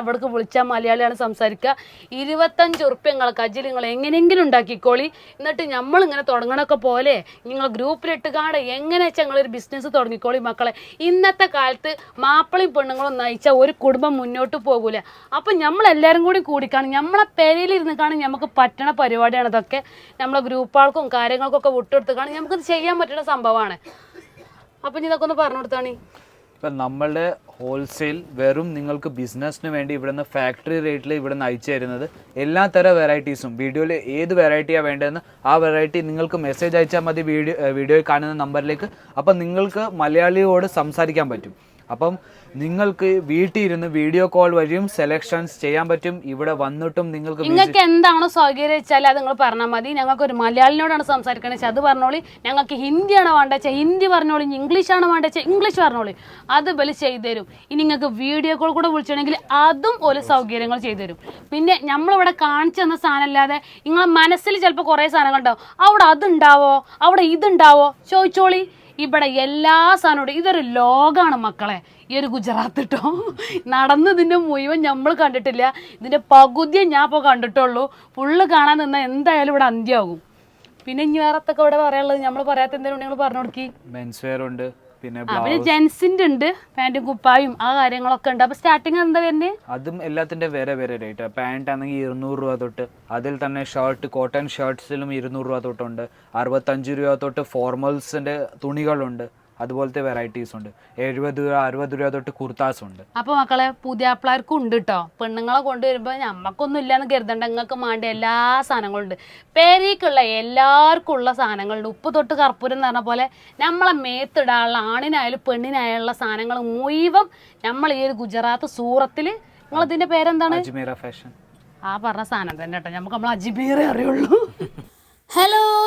അവിടേക്ക് വിളിച്ചാൽ മലയാളിയാണ് സംസാരിക്കുക. ഇരുപത്തഞ്ച് ഉറുപ്പ്യ നിങ്ങളെ കജ്ജിൽ നിങ്ങൾ എങ്ങനെയെങ്കിലും ഉണ്ടാക്കിക്കോളി. എന്നിട്ട് നമ്മൾ ഇങ്ങനെ തുടങ്ങണൊക്കെ പോലെ നിങ്ങൾ ഗ്രൂപ്പിലിട്ട് കാണുക എങ്ങനെ വെച്ചാൽ നിങ്ങളൊരു ബിസിനസ് തുടങ്ങിക്കോളി മക്കളെ. ഇന്നത്തെ കാലത്ത് മാപ്പിളയും പെണ്ണുങ്ങളും നയിച്ചാൽ ഒരു കുടുംബം മുന്നോട്ട് പോകൂല. അപ്പം നമ്മളെല്ലാവരും കൂടി കൂടിക്കാണ്. നമ്മളെ പെരയിലിരുന്ന് കാണും നമുക്ക് പറ്റണ പരിപാടിയാണ് ഇതൊക്കെ. നമ്മളെ ഗ്രൂപ്പുകൾക്കും കാര്യങ്ങൾക്കൊക്കെ വിട്ടെടുത്ത് കാണും. നമുക്കിത് ചെയ്യാൻ പറ്റുന്ന സംഭവമാണ്. അപ്പം ഇതൊക്കെ ഒന്ന് പറഞ്ഞു കൊടുത്താണി. ഇപ്പം നമ്മളുടെ ഹോൾസെയിൽ വെറും നിങ്ങൾക്ക് ബിസിനസ്സിന് വേണ്ടി ഇവിടുന്ന് ഫാക്ടറി റേറ്റിൽ ഇവിടുന്ന് അയച്ചു തരുന്നത് എല്ലാ തരം വെറൈറ്റീസും വീഡിയോയിൽ ഏത് വെറൈറ്റിയാണ് വേണ്ടതെന്ന് ആ വെറൈറ്റി നിങ്ങൾക്ക് മെസ്സേജ് അയച്ചാൽ മതി വീഡിയോ വീഡിയോയിൽ കാണുന്ന നമ്പറിലേക്ക് അപ്പം നിങ്ങൾക്ക് മലയാളിയോട് സംസാരിക്കാൻ പറ്റും. അപ്പം നിങ്ങൾക്ക് വീട്ടിൽ ഇരുന്ന് വീഡിയോ കോൾ വഴിയും സെലക്ഷൻസ് ചെയ്യാൻ പറ്റും. ഇവിടെ വന്നിട്ടും നിങ്ങൾക്ക് നിങ്ങൾക്ക് എന്താണോ സൗകര്യം വെച്ചാൽ അത് നിങ്ങൾ പറഞ്ഞാൽ മതി. ഞങ്ങൾക്ക് ഒരു മലയാളിനോടാണ് സംസാരിക്കണത് അത് പറഞ്ഞോളി. ഞങ്ങൾക്ക് ഹിന്ദിയാണ് വേണ്ടത് ഹിന്ദി പറഞ്ഞോളി. ഇംഗ്ലീഷ് ഇംഗ്ലീഷാണ് വേണ്ടത് ഇംഗ്ലീഷ് പറഞ്ഞോളി. അത് ബലി ചെയ്തു തരും ഇനി നിങ്ങൾക്ക് വീഡിയോ കോൾ കൂടെ വിളിച്ചിട്ടുണ്ടെങ്കിൽ അതും ഒരു സൗകര്യങ്ങൾ ചെയ്തു തരും പിന്നെ നമ്മളിവിടെ കാണിച്ചു തന്ന സാധനം അല്ലാതെ നിങ്ങളെ മനസ്സിൽ ചിലപ്പോൾ കുറേ സാധനങ്ങൾ ഉണ്ടാവും അവിടെ അതുണ്ടാവോ? അവിടെ ഇതുണ്ടാവോ? ചോദിച്ചോളി. ഇവിടെ എല്ലാ സാധനവും ഇതൊരു ലോകമാണ് മക്കളെ. ഈ ഒരു ഗുജറാത്ത് കേട്ടോ നടന്ന് ഇതിന്റെ മുഴുവൻ നമ്മൾ കണ്ടിട്ടില്ല. ഇതിന്റെ പകുതിയെ ഞാൻ ഇപ്പോൾ കണ്ടിട്ടുള്ളൂ. ഫുള്ള് കാണാൻ നിന്നാൽ എന്തായാലും ഇവിടെ അന്ത്യമാകും പിന്നെ ഇനി വേറെ ഇവിടെ പറയാനുള്ളത്? നമ്മൾ പറയാത്ത എന്തെങ്കിലും നിങ്ങൾ പറഞ്ഞു കൊടുക്കി. മെൻസ് വെയർ ഉണ്ട്. പിന്നെ പിന്നെ ജെൻസിന്റെ ഉണ്ട് പാന്റും കുപ്പായും ആ കാര്യങ്ങളൊക്കെ ഉണ്ട്. അപ്പോൾ സ്റ്റാർട്ടിങ് എന്താ വരുന്നത് അതും എല്ലാത്തിന്റെ വേറെ വേറെ റേറ്റ് പാന്റ് ആണെങ്കിൽ ഇരുന്നൂറ് രൂപ തൊട്ട് അതിൽ തന്നെ ഷർട്ട് കോട്ടൺ ഷർട്ട്സിലും ഇരുന്നൂറ് രൂപ തൊട്ടുണ്ട്. അറുപത്തഞ്ച് രൂപ തൊട്ട് ഫോർമൽസിന്റെ തുണികളുണ്ട്. അതുപോലത്തെ വെറൈറ്റീസ് ഉണ്ട്. എഴുപത് രൂപ അറുപത് രൂപ തൊട്ട് കുർത്താസ് ഉണ്ട്. അപ്പൊ മക്കളെ പുതിയ പിള്ളേർക്കും ഉണ്ട് കേട്ടോ പെണ്ണുങ്ങളെ കൊണ്ടുവരുമ്പോ ഞമ്മക്കൊന്നും ഇല്ലാന്ന് കരുതണ്ട. നിങ്ങൾക്ക് മാണ്ട എല്ലാ സാധനങ്ങളും ഉണ്ട് പേരേക്കുള്ള എല്ലാവർക്കും ഉള്ള സാധനങ്ങളുണ്ട്. ഉപ്പ് തൊട്ട് കർപ്പൂരം എന്ന് പറഞ്ഞ പോലെ നമ്മളെ മേത്തിടാനുള്ള ആണിനായാലും പെണ്ണിനായുള്ള സാധനങ്ങൾ മുഴുവൻ നമ്മൾ ഈ ഒരു ഗുജറാത്ത് സൂറത്തിൽ നിങ്ങളതിന്റെ പേരെന്താണ്? അജ്മീറ ഫാഷൻ ആ പറഞ്ഞ സാധനം തന്നെ കേട്ടോ നമുക്ക് നമ്മൾ അജിബീറെ അറിയുള്ളൂ.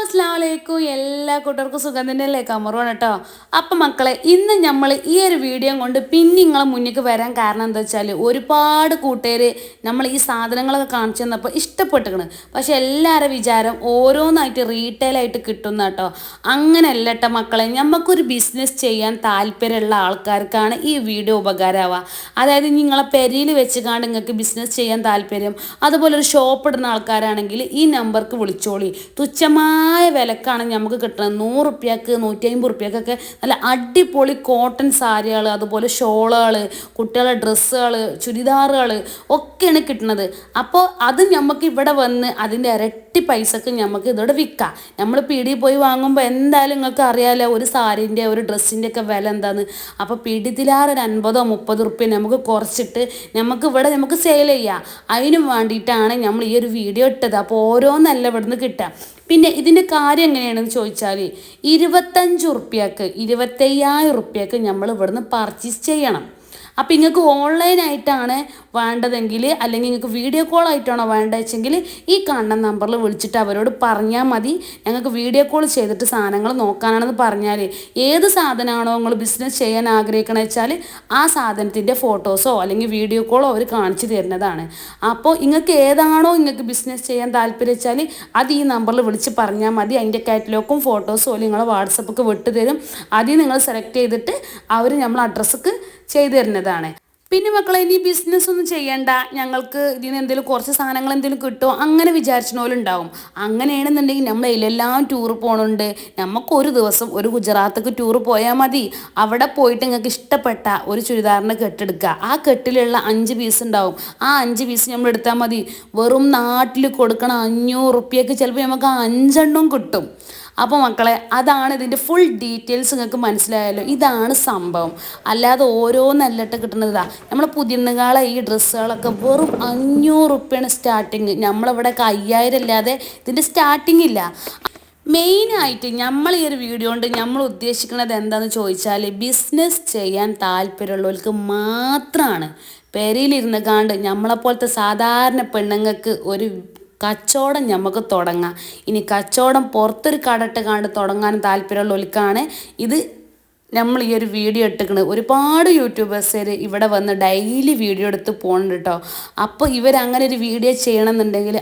അസ്ലാമലൈക്കും എല്ലാ കൂട്ടർക്കും സുഖം തന്നെയല്ലേ? കമറുവാണ് കേട്ടോ. അപ്പം മക്കളെ ഇന്ന് നമ്മൾ ഈ ഒരു വീഡിയോ കൊണ്ട് പിന്നെ നിങ്ങളെ മുന്നിലേക്ക് വരാൻ കാരണം എന്താ വെച്ചാൽ ഒരുപാട് കൂട്ടുകാർ നമ്മൾ ഈ സാധനങ്ങളൊക്കെ കാണിച്ചു തന്നപ്പോൾ ഇഷ്ടപ്പെട്ടിരിക്കണ് പക്ഷെ എല്ലാവരുടെ വിചാരം ഓരോന്നായിട്ട് റീറ്റെയിലായിട്ട് കിട്ടുന്ന കേട്ടോ. അങ്ങനെയല്ല കേട്ടോ മക്കളെ നമുക്കൊരു ബിസിനസ് ചെയ്യാൻ താല്പര്യമുള്ള ആൾക്കാർക്കാണ് ഈ വീഡിയോ ഉപകാരമാവുക അതായത് നിങ്ങളെ പെരിയിൽ വെച്ച് കാണ്ട് നിങ്ങൾക്ക് ബിസിനസ് ചെയ്യാൻ താല്പര്യം അതുപോലെ ഒരു ഷോപ്പ് ഇടുന്ന ആൾക്കാരാണെങ്കിൽ ഈ നമ്പർക്ക് വിളിച്ചോളി. തുച്ഛമായ വിലക്കാണ് നമുക്ക് കിട്ടുന്നത് നൂറ് റുപ്യക്ക് നൂറ്റി അമ്പത് റുപ്യക്കൊക്കെ നല്ല അടിപൊളി കോട്ടൺ സാരികൾ അതുപോലെ ഷോളുകൾ കുട്ടികളുടെ ഡ്രസ്സുകൾ ചുരിദാറുകൾ ഒക്കെയാണ് കിട്ടുന്നത് അപ്പോൾ അത് നമുക്ക് ഇവിടെ വന്ന് അതിന്റെ ഇരട്ടി പൈസക്ക് നമുക്ക് ഇതോടെ വിൽക്കാം നമ്മൾ പീടിയിൽ പോയി വാങ്ങുമ്പോൾ എന്തായാലും നിങ്ങൾക്ക് അറിയാമല്ലോ ഒരു സാരീന്റെ ഒരു ഡ്രസ്സിന്റെ ഒക്കെ വില എന്താന്ന്. അപ്പോൾ പീഡിയത്തിലാറ് ഒരു അൻപതോ മുപ്പത് റുപ്യ നമുക്ക് കുറച്ചിട്ട് നമുക്ക് ഇവിടെ നമുക്ക് സെയിൽ ചെയ്യാം. അതിനും വേണ്ടിയിട്ടാണ് നമ്മൾ ഈ ഒരു വീഡിയോ ഇട്ടത്. അപ്പോൾ ഓരോന്നല്ല ഇവിടുന്ന് കിട്ടുക. പിന്നെ ഇതിന്റെ കാര്യം എങ്ങനെയാണെന്ന് ചോദിച്ചാൽ ഇരുപത്തഞ്ച് ഉറുപ്പ്യക്ക് ഇരുപത്തയ്യായിരം ഉറുപ്പ്യക്ക് നമ്മൾ ഇവിടുന്ന് പർച്ചേസ് ചെയ്യണം. അപ്പോൾ നിങ്ങൾക്ക് ഓൺലൈനായിട്ടാണ് വേണ്ടതെങ്കിൽ അല്ലെങ്കിൽ നിങ്ങൾക്ക് വീഡിയോ കോൾ ആയിട്ടാണോ വേണ്ടതെങ്കിൽ ഈ കാണുന്ന നമ്പറിൽ വിളിച്ചിട്ട് അവരോട് പറഞ്ഞാൽ മതി. ഞങ്ങൾക്ക് വീഡിയോ കോൾ ചെയ്തിട്ട് സാധനങ്ങൾ നോക്കാനാണെന്ന് പറഞ്ഞാൽ ഏത് സാധനമാണോ നിങ്ങൾ ബിസിനസ് ചെയ്യാൻ ആഗ്രഹിക്കണമെന്ന് വെച്ചാൽ ആ സാധനത്തിന്റെ ഫോട്ടോസോ അല്ലെങ്കിൽ വീഡിയോ കോളോ അവർ കാണിച്ചു തരുന്നതാണ്. അപ്പോൾ നിങ്ങൾക്ക് ഏതാണോ നിങ്ങൾക്ക് ബിസിനസ് ചെയ്യാൻ താല്പര്യം വെച്ചാൽ അത് ഈ നമ്പറിൽ വിളിച്ച് പറഞ്ഞാൽ മതി. അതിന്റെ കാറ്റലോഗും ഫോട്ടോസും അല്ലെങ്കിൽ നിങ്ങളെ വാട്സപ്പൊക്കെ വിട്ടു തരും. അതിൽ നിങ്ങൾ സെലക്ട് ചെയ്തിട്ട് അവർ നമ്മൾ അഡ്രസ്സൊക്കെ ചെയ്തു തരുന്നതാണ്. പിന്നെ മക്കളെ ഇനി ബിസിനസ് ഒന്നും ചെയ്യണ്ട. ഞങ്ങൾക്ക് ഇതിന് എന്തെങ്കിലും കുറച്ച് സാധനങ്ങൾ എന്തെങ്കിലും കിട്ടുമോ? അങ്ങനെ വിചാരിച്ചോലുണ്ടാവും അങ്ങനെയാണെന്നുണ്ടെങ്കിൽ നമ്മൾ ഇതിലെല്ലാം ടൂർ പോകണുണ്ട് നമുക്ക് ഒരു ദിവസം ഒരു ഗുജറാത്തേക്ക് ടൂർ പോയാൽ മതി. അവിടെ പോയിട്ട് നിങ്ങൾക്ക് ഇഷ്ടപ്പെട്ട ഒരു ചുരിദാറിനെ കെട്ടെടുക്കുക. ആ കെട്ടിലുള്ള അഞ്ച് പീസ് ഉണ്ടാവും. ആ അഞ്ച് പീസ് നമ്മൾ എടുത്താൽ മതി. വെറും നാട്ടിൽ കൊടുക്കണ അഞ്ഞൂറ് റുപ്യക്ക് ചിലപ്പോൾ നമുക്ക് അഞ്ചെണ്ണം കിട്ടും. അപ്പോൾ മക്കളെ അതാണ് ഇതിന്റെ ഫുൾ ഡീറ്റെയിൽസ് നിങ്ങൾക്ക് മനസ്സിലായല്ലോ. ഇതാണ് സംഭവം. അല്ലാതെ ഓരോന്നല്ലട്ട് കിട്ടുന്നതാ. നമ്മൾ പുതിയണ്ണുകാളെ ഈ ഡ്രസ്സുകളൊക്കെ വെറും അഞ്ഞൂറ് റുപ്യാണ് സ്റ്റാർട്ടിങ് നമ്മളിവിടെയൊക്കെ അയ്യായിരം അല്ലാതെ ഇതിന്റെ സ്റ്റാർട്ടിങ് ഇല്ല. മെയിനായിട്ട് നമ്മൾ ഈ ഒരു വീഡിയോ കൊണ്ട് നമ്മൾ ഉദ്ദേശിക്കുന്നത് എന്താണെന്ന് ചോദിച്ചാൽ ബിസിനസ് ചെയ്യാൻ താല്പര്യമുള്ളവർക്ക് മാത്രമാണ് പെരയിലിരുന്ന് കാണ്ട് നമ്മളെപ്പോലത്തെ സാധാരണ പെണ്ണുങ്ങൾക്ക് ഒരു കച്ചവടം നമുക്ക് തുടങ്ങാം. ഇനി കച്ചവടം പുറത്തൊരു കടട്ട് കാണ്ട് തുടങ്ങാൻ താല്പര്യമുള്ള ഒലിക്കാണ്. ഇത് നമ്മൾ ഈ ഒരു വീഡിയോ എടുക്കുന്നത് ഒരുപാട് യൂട്യൂബേഴ്സ് ഇവിടെ വന്ന് ഡെയിലി വീഡിയോ എടുത്ത് പോകുന്നുണ്ട് കേട്ടോ അപ്പോൾ ഇവരങ്ങനെ ഒരു വീഡിയോ ചെയ്യണമെന്നുണ്ടെങ്കിൽ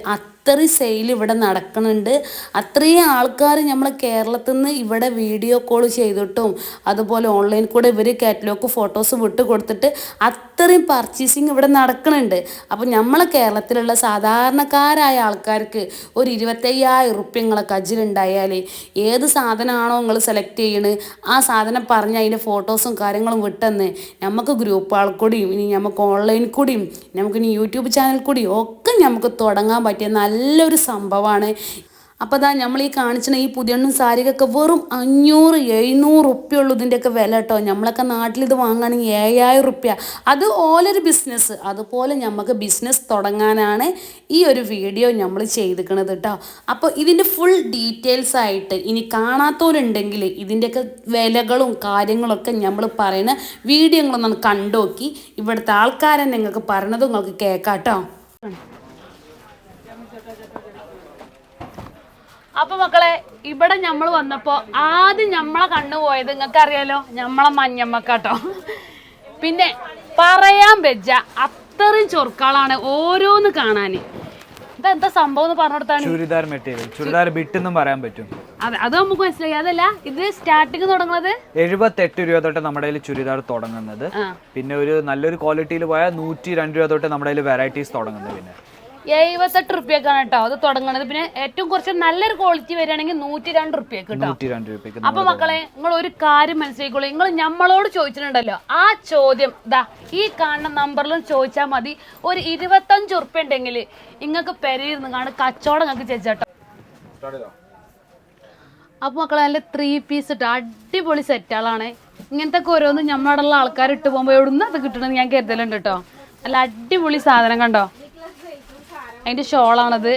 അത്രയും സെയിൽ ഇവിടെ നടക്കുന്നുണ്ട്. അത്രയും ആൾക്കാർ നമ്മൾ കേരളത്തിൽ നിന്ന് ഇവിടെ വീഡിയോ കോൾ ചെയ്തിട്ടും അതുപോലെ ഓൺലൈൻ കൂടെ ഇവർ കാറ്റലോഗ് ഫോട്ടോസ് വിട്ട് കൊടുത്തിട്ട് അത്രയും പർച്ചേസിങ് ഇവിടെ നടക്കുന്നുണ്ട്. അപ്പോൾ നമ്മളെ കേരളത്തിലുള്ള സാധാരണക്കാരായ ആൾക്കാർക്ക് ഒരു ഇരുപത്തയ്യായിരം ഉറുപ്പ്യ നിങ്ങളെ കജിലുണ്ടായാൽ ഏത് സാധനമാണോ നിങ്ങൾ സെലക്ട് ചെയ്യണത് ആ സാധനം പറഞ്ഞ് അതിന്റെ ഫോട്ടോസും കാര്യങ്ങളും വിട്ടെന്ന് നമുക്ക് ഗ്രൂപ്പുകൾ കൂടിയും ഇനി നമുക്ക് ഓൺലൈൻ കൂടിയും നമുക്ക് ഇനി യൂട്യൂബ് ചാനൽ കൂടിയും ഒക്കെ നമുക്ക് തുടങ്ങാൻ പറ്റിയ നല്ലൊരു സംഭവമാണ്. അപ്പോൾ അതാ നമ്മൾ ഈ കാണിച്ചിന ഈ പുതിയണ്ണും സാരികൊക്കെ വെറും അഞ്ഞൂറ് എഴുന്നൂറ് റുപ്യ ഉള്ളൂ ഇതിന്റെയൊക്കെ വില കേട്ടോ. നമ്മളൊക്കെ നാട്ടിൽ ഇത് വാങ്ങുകയാണെങ്കിൽ ഏഴായിരം റുപ്യ. അത് ഓലൊരു ബിസിനസ് അതുപോലെ നമുക്ക് ബിസിനസ് തുടങ്ങാനാണ് ഈ ഒരു വീഡിയോ നമ്മൾ ചെയ്തിരിക്കുന്നത് കേട്ടോ. അപ്പോൾ ഇതിന്റെ ഫുൾ ഡീറ്റെയിൽസ് ആയിട്ട് ഇനി കാണാത്തവരുണ്ടെങ്കിൽ ഇതിന്റെയൊക്കെ വിലകളും കാര്യങ്ങളൊക്കെ നമ്മൾ പറയുന്ന വീഡിയോ നിങ്ങളൊന്ന് കണ്ടോക്കി ഇവിടുത്തെ ആൾക്കാരെ നിങ്ങൾക്ക് പറയണത് നിങ്ങൾക്ക് കേൾക്കാം കേട്ടോ. അപ്പൊ മക്കളെ ഇവിടെ നമ്മൾ വന്നപ്പോ ആദ്യം നമ്മളെ കണ്ണു പോയത് നിങ്ങൾക്ക് അറിയാലോ നമ്മളെ മഞ്ഞമ്മക്കാട്ടോ. പിന്നെ പറയാൻ വെച്ച അത്രയും ചൊർക്കളാണ് ഓരോന്ന് കാണാന്. ഇതെന്താ സംഭവം എന്ന് പറഞ്ഞു കൊടുത്താണ് ചുരിദാർ മെറ്റീരിയൽ ചുരിദാർ ബിട്ടെന്നും പറയാൻ പറ്റും. അതെ അത് നമുക്ക് മനസ്സിലായി. അതല്ല ഇത് സ്റ്റാർട്ടിങ് തുടങ്ങുന്നത്? എഴുപത്തെട്ട് രൂപ തൊട്ട് നമ്മുടെ കയ്യിൽ ചുരിദാർ തുടങ്ങുന്നത്. പിന്നെ ഒരു നല്ലൊരു ക്വാളിറ്റിയിൽ പോയാൽ നൂറ്റി രണ്ട് രൂപ തൊട്ട് നമ്മുടെ കയ്യിൽ വെറൈറ്റീസ് തുടങ്ങുന്നത് പിന്നെ. എഴുപത്തെട്ട് റുപ്യക്കാണ് കേട്ടോ. അത് തുടങ്ങണത്. പിന്നെ ഏറ്റവും കുറച്ച് നല്ലൊരു ക്വാളിറ്റി വരികയാണെങ്കിൽ നൂറ്റി രണ്ട് റുപ്യക്ക് കേട്ടോ. അപ്പൊ മക്കളെ നിങ്ങൾ ഒരു കാര്യം മനസ്സിലാക്കുള്ളൂ നിങ്ങൾ നമ്മളോട് ചോദിച്ചിട്ടുണ്ടല്ലോ. ആ ചോദ്യം ദാ ഈ കാണുന്ന നമ്പറിലും ചോദിച്ചാൽ മതി. ഒരു ഇരുപത്തഞ്ച് ഉറുപ്പ്യ ഉണ്ടെങ്കിൽ നിങ്ങൾക്ക് പെരയിരുന്ന് കാണും കച്ചവടം നിങ്ങൾക്ക് ചേച്ചാട്ടോ അപ്പൊ മക്കളെ നല്ല ത്രീ പീസ് ഇട്ട് അടിപൊളി സെറ്റുകളാണ് ഇങ്ങനത്തെ ഒക്കെ ഓരോന്ന് നമ്മളോടുള്ള ആൾക്കാർ ഇട്ട് പോകുമ്പോൾ എവിടുന്ന് അത് കിട്ടണമെന്ന് ഞാൻ കരുതലുണ്ട് കേട്ടോ. നല്ല അടിപൊളി സാധനം കണ്ടോ? അതിന്റെ ഷോളാണത്.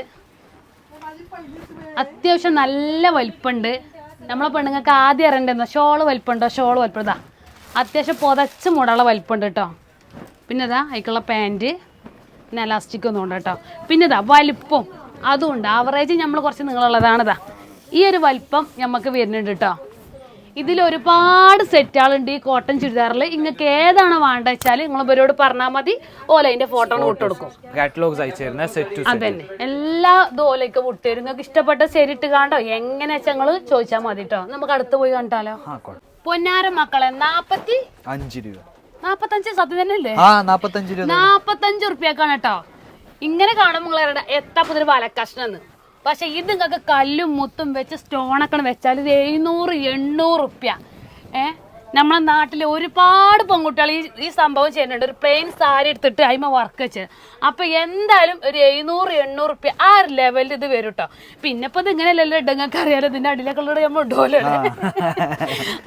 അത്യാവശ്യം നല്ല വലിപ്പമുണ്ട് നമ്മളെ പെണ്ണുങ്ങൾക്ക് ആദ്യം അറിയണ്ടെന്നോ ഷോൾ വലിപ്പമുണ്ടോ ഷോൾ വലിപ്പുണ്ടാ? അത്യാവശ്യം പുതച്ച് മൂടാനുള്ള വലിപ്പമുണ്ട് കേട്ടോ. പിന്നെ ഇതാ അതിക്കുള്ള പാന്റ് പിന്നെ അലാസ്റ്റിക് ഒന്നും ഉണ്ട് കേട്ടോ. പിന്നെ ഇതാ വലിപ്പം. അതും ഉണ്ട്. ആവറേജ് നമ്മൾ കുറച്ച് നീളമുള്ളതാണ് ഈ ഒരു വലിപ്പം നമുക്ക് വരുന്നുണ്ട് കേട്ടോ. ഇതിൽ ഒരുപാട് സെറ്റുകളുണ്ട് ഈ കോട്ടൺ ചുരിദാറിൽ. നിങ്ങൾക്ക് ഏതാണ് വേണ്ടത് വെച്ചാൽ നിങ്ങൾ ഇവരോട് പറഞ്ഞാൽ മതി. ഓല അതിന്റെ ഫോട്ടോ കൊടുക്കും കാറ്റലോഗ്സ് അയച്ചിരുന്ന സെറ്റ് അതന്നെ. എല്ലാ ഓലയ്ക്കും വിട്ടുതരും നിങ്ങൾക്ക് ഇഷ്ടപ്പെട്ട ശരിട്ട് കാണ്ടോ? എങ്ങനെ വെച്ചാൽ നിങ്ങൾ ചോദിച്ചാൽ മതി കേട്ടോ നമുക്ക് അടുത്ത് പോയി കണ്ടാലോ പൊന്നാര മക്കളെ നാപ്പത്തി അഞ്ച് രൂപ. നാപ്പത്തഞ്ച് സത്യം തന്നെ അല്ലേ നാപ്പത്തഞ്ച് രൂപ നാപ്പത്തഞ്ച് റുപ്യക്കാണ് കേട്ടോ ഇങ്ങനെ കാണുമ്പോൾ നിങ്ങൾ പുതിയ വലക്കഷ്ണെന്ന് പക്ഷെ ഇത് നിങ്ങൾക്ക് കല്ലും മുത്തും വെച്ച് സ്റ്റോണൊക്കെ വെച്ചാൽ ഇത് എഴുന്നൂറ് എണ്ണൂറ് റുപ്യ ഏ? നമ്മളെ നാട്ടിലെ ഒരുപാട് പെൺകുട്ടികൾ ഈ ഈ സംഭവം ചെയ്യുന്നുണ്ട്. ഒരു പ്ലെയിൻ സാരി എടുത്തിട്ട് അതിമ വർക്ക് വെച്ച്. അപ്പൊ എന്തായാലും ഒരു എഴുന്നൂറ് എണ്ണൂറ് റുപ്യ ആ ഒരു ലെവലിൽ ഇത് വരും കേട്ടോ പിന്നെ ഇപ്പൊ ഇത് ഇങ്ങനെയല്ലല്ലോ ഇടങ്ങൾക്ക് അറിയാലോ ഇതിന്റെ അടിയിലേക്കുള്ള നമ്മൾ ഇടുമല്ലോ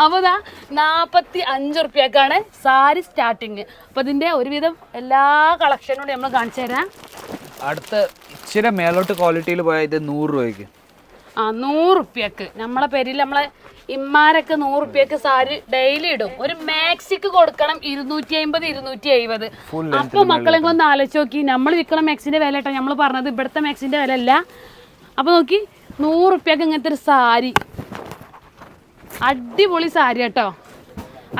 അപ്പൊ ദാ നാപ്പത്തി അഞ്ച് റുപ്യക്കാണ് സാരി സ്റ്റാർട്ടിങ് അപ്പൊ ഇതിന്റെ ഒരുവിധം എല്ലാ കളക്ഷനും കൂടി നമ്മൾ കാണിച്ചു തരാം. അടുത്ത ഇച്ചിരി മേലോട്ട് ക്വാളിറ്റിയിൽ പോയാൽ ഇത് നൂറ് രൂപയ്ക്ക്. ആ നൂറുപ്യക്ക് നമ്മളെ പേരിൽ നമ്മളെ ഇമ്മാരൊക്കെ നൂറുപ്യക്ക് സാരി ഡെയിലി ഇടും. ഒരു മാക്സിക്ക് കൊടുക്കണം ഇരുന്നൂറ്റി അമ്പത് ഇരുന്നൂറ്റി എഴുപത് അപ്പൊ മക്കളെ ഒന്ന് ആലോചിച്ച് നോക്കി. നമ്മൾ വിൽക്കണ മാക്സിന്റെ വില കേട്ടോ. നമ്മൾ പറഞ്ഞത് ഇവിടുത്തെ മാക്സിന്റെ വില അല്ല. അപ്പൊ നോക്കി നൂറുപ്യക്ക് ഇങ്ങനത്തെ ഒരു സാരി. അടിപൊളി സാരി കേട്ടോ.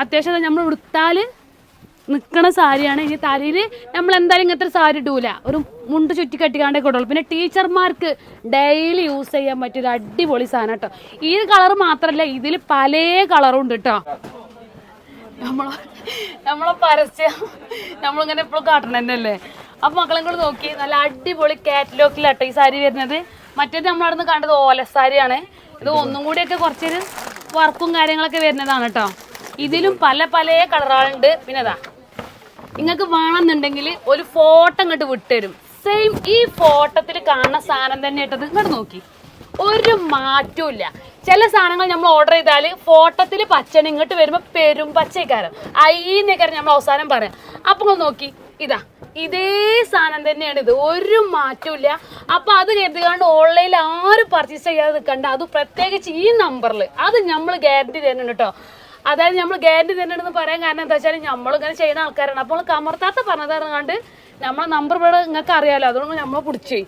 അത്യാവശ്യം നമ്മൾ ഉടുത്താൽ നിൽക്കണ സാരിയാണ്. ഇനി തലയിൽ നമ്മൾ എന്തായാലും ഇങ്ങനത്തെ സാരി ഇടൂല. ഒരു മുണ്ട് ചുറ്റി കെട്ടിക്കാണ്ടേ കൊടുള്ളൂ പിന്നെ ടീച്ചർമാർക്ക് ഡെയിലി യൂസ് ചെയ്യാൻ പറ്റിയ ഒരു അടിപൊളി സാധനം കേട്ടോ. ഈ കളർ മാത്രമല്ല ഇതിൽ പല കളറും ഉണ്ട് കേട്ടോ. നമ്മളെ നമ്മളെ പരസ്യം നമ്മളിങ്ങനെ എപ്പോഴും കാട്ടണം തന്നെയല്ലേ? അപ്പൊ മക്കളെ കൂടെ നോക്കി. നല്ല അടിപൊളി കാറ്റലോഗിലാട്ടോ ഈ സാരി വരുന്നത്. മറ്റേത് നമ്മളവിടുന്ന് കണ്ടത് ഓലസാരിയാണ് ഇത് ഒന്നും കൂടിയൊക്കെ കുറച്ചൊരു വർക്കും കാര്യങ്ങളൊക്കെ വരുന്നതാണ് കേട്ടോ. ഇതിലും പല പല കളറുകളുണ്ട് പിന്നെ അതാ നിങ്ങൾക്ക് വേണമെന്നുണ്ടെങ്കിൽ ഒരു ഫോട്ടോ ഇങ്ങോട്ട് വിട്ടുതരും. സെയിം ഈ ഫോട്ടോത്തിൽ കാണുന്ന സാധനം തന്നെ ഇട്ടത് ഇങ്ങോട്ട് നോക്കി. ഒരു മാറ്റവും ഇല്ല ചില സാധനങ്ങൾ നമ്മൾ ഓർഡർ ചെയ്താൽ ഫോട്ടോത്തിൽ പച്ചന് ഇങ്ങോട്ട് വരുമ്പോൾ പെരും പച്ചക്കാരം അയ്യെന്നേക്കാരം നമ്മൾ അവസാനം പറയാം. അപ്പോൾ നോക്കി. ഇതാ ഇതേ സാധനം തന്നെയാണ് ഇത്. ഒരു മാറ്റവും ഇല്ല അപ്പൊ അത് കരുതികാണ്ട് ഓൺലൈനിൽ ആരും പർച്ചേസ് ചെയ്യാതെ നിൽക്കണ്ട. അത് പ്രത്യേകിച്ച് ഈ നമ്പറിൽ അത് നമ്മൾ ഗ്യാരണ്ടി തരുന്നുണ്ട് കേട്ടോ. അതായത് നമ്മൾ ഗ്യാരണ്ടി തന്നെയാണെന്ന് പറയാൻ കാരണം എന്താ വെച്ചാൽ നമ്മൾ ഇങ്ങനെ ചെയ്യുന്ന ആൾക്കാരാണ്. അപ്പോൾ കമർത്താത്ത പറഞ്ഞതാണ് കണ്ട് നമ്മളെ നമ്പർ ഇവിടെ നിങ്ങൾക്ക് അറിയാലോ. അതുകൊണ്ട് നമ്മൾ പിടിച്ചു.